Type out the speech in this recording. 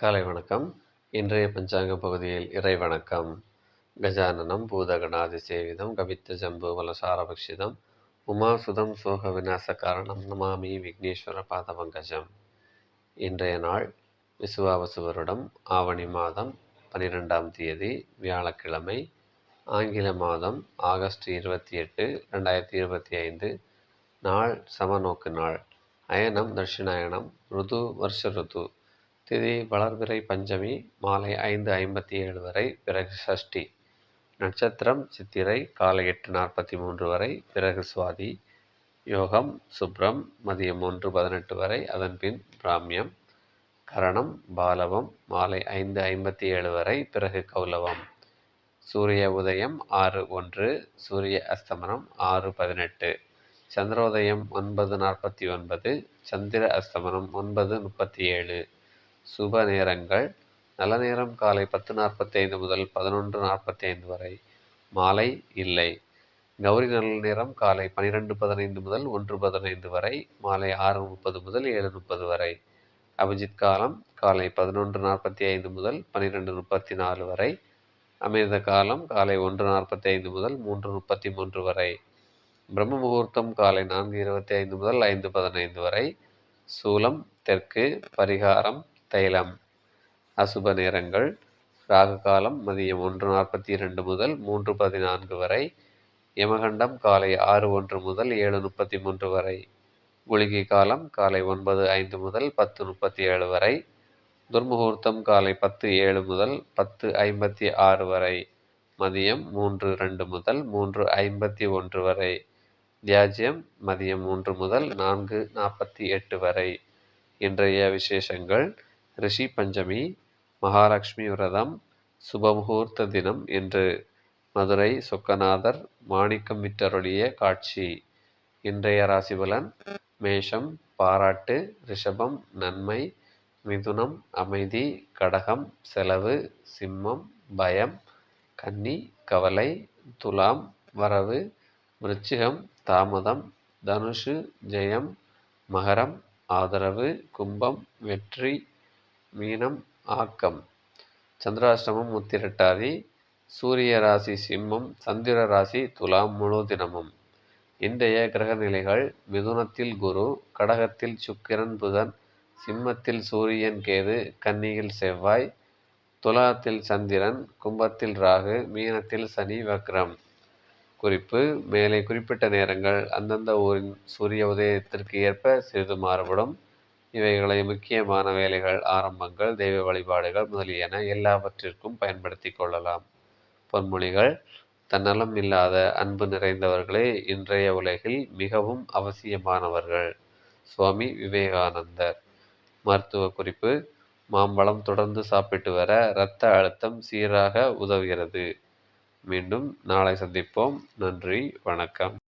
காலை வணக்கம். இன்றைய பஞ்சாங்க பகுதியில் இறை வணக்கம். கஜானனம் பூதகணாதி சேவிதம் கவித்த ஜம்பு வலசாரபக்ஷிதம் உமாசுதம் சோக விநாச காரணம் நமாமி விக்னேஸ்வர பாதபங்கஜம். இன்றைய நாள் விசுவாவசு வருடம் ஆவணி மாதம் பனிரெண்டாம் தேதி வியாழக்கிழமை ஆங்கில மாதம் ஆகஸ்ட் இருபத்தி எட்டு ரெண்டாயிரத்தி இருபத்தி ஐந்து நாள் சமநோக்கு நாள். அயனம் தட்சிணாயனம் ருது வருஷ ருது. திதி வளர்பிறை பஞ்சமி மாலை ஐந்து ஐம்பத்தி ஏழு வரை பிறகு சஷ்டி. நட்சத்திரம் சித்திரை காலை எட்டு நாற்பத்தி மூன்று வரை பிறகு சுவாதி. யோகம் சுப்ரம் மதியம் ஒன்று பதினெட்டு வரை அதன்பின் பிராமியம். கரணம் பாலவம் மாலை ஐந்து ஐம்பத்தி ஏழு வரை பிறகு கௌலவம். சூரிய உதயம் ஆறு ஒன்று சூரிய அஸ்தமனம் ஆறு பதினெட்டு. சந்திரோதயம் ஒன்பது நாற்பத்தி ஒன்பது சந்திர அஸ்தமனம் ஒன்பது முப்பத்தி ஏழு சுப நேரங்கள். நல்ல நேரம் காலை பத்து நாற்பத்தி ஐந்து முதல் பதினொன்று நாற்பத்தி ஐந்து வரை. மாலை இல்லை. கௌரி நல்ல நேரம் காலை பனிரெண்டு பதினைந்து முதல் ஒன்று பதினைந்து வரை. மாலை ஆறு முப்பது முதல் ஏழு முப்பது வரை. அபிஜித் காலம் காலை பதினொன்று நாற்பத்தி ஐந்து முதல் பன்னிரெண்டு முப்பத்தி நாலு வரை. அமிர்த காலம் காலை ஒன்று நாற்பத்தி ஐந்து முதல் மூன்று முப்பத்தி மூன்று வரை. பிரம்ம முகூர்த்தம் காலை நான்கு இருபத்தி ஐந்து முதல் ஐந்து பதினைந்து வரை. சூலம் தெற்கு பரிகாரம் தைலம் அசுப நேரங்கள் ராகு காலம் மதியம் ஒன்று நாற்பத்தி இரண்டு முதல் மூன்று பதினான்கு வரை யமகண்டம் காலை ஆறு ஒன்று முதல் ஏழு முப்பத்தி மூன்று வரை குளிகை காலம் காலை ஒன்பது ஐந்து முதல் பத்து முப்பத்தி ஏழு வரை துர்முகூர்த்தம் காலை பத்து ஏழு முதல் பத்து ஐம்பத்தி ஆறு வரை மதியம் மூன்று ரெண்டு முதல் மூன்று ஐம்பத்தி ஒன்று வரை தியாஜ்யம் மதியம் மூன்று முதல் நான்கு நாற்பத்தி எட்டு வரை இன்றைய விசேஷங்கள் ரிஷி பஞ்சமி மகாலட்சுமி விரதம் சுபமுகூர்த்த தினம் என்று மதுரை சொக்கநாதர் மாணிக்கம் விட்டருடைய காட்சி. இன்றைய ராசிபலன் மேஷம் பாராட்டு ரிஷபம் நன்மை மிதுனம் அமைதி கடகம் செலவு சிம்மம் பயம் கன்னி கவலை துலாம் வரவு விருச்சிகம் தாமதம் தனுஷு ஜெயம் மகரம் ஆதரவு கும்பம் வெற்றி மீனம் ஆக்கம். சந்திராஷ்டமம் முத்திரட்டாதி. சூரிய ராசி சிம்மம். சந்திர ராசி துலாம் முழு தினமும் இன்றைய கிரக நிலைகள் மிதுனத்தில் குரு கடகத்தில் சுக்கிரன் புதன் சிம்மத்தில் சூரியன் கேது கன்னியில் செவ்வாய் துலாத்தில் சந்திரன் கும்பத்தில் ராகு மீனத்தில் சனி வக்ரம். குறிப்பு மேலே குறிப்பிட்ட நேரங்கள் அந்தந்த ஊரின் சூரிய உதயத்திற்கு ஏற்ப சிறிது மாறுபடும். இவைகளை முக்கியமான வேலைகள் ஆரம்பங்கள் தெய்வ வழிபாடுகள் முதலியன எல்லாவற்றிற்கும் பயன்படுத்தி கொள்ளலாம். பொன்மொழிகள் தன்னலம் இல்லாத அன்பு நிறைந்தவர்களே இன்றைய உலகில் மிகவும் அவசியமானவர்கள். சுவாமி விவேகானந்தர். மருத்துவ குறிப்பு மாம்பழம் தொடர்ந்து சாப்பிட்டு வர இரத்த அழுத்தம் சீராக உதவுகிறது. மீண்டும் நாளை சந்திப்போம். நன்றி வணக்கம்.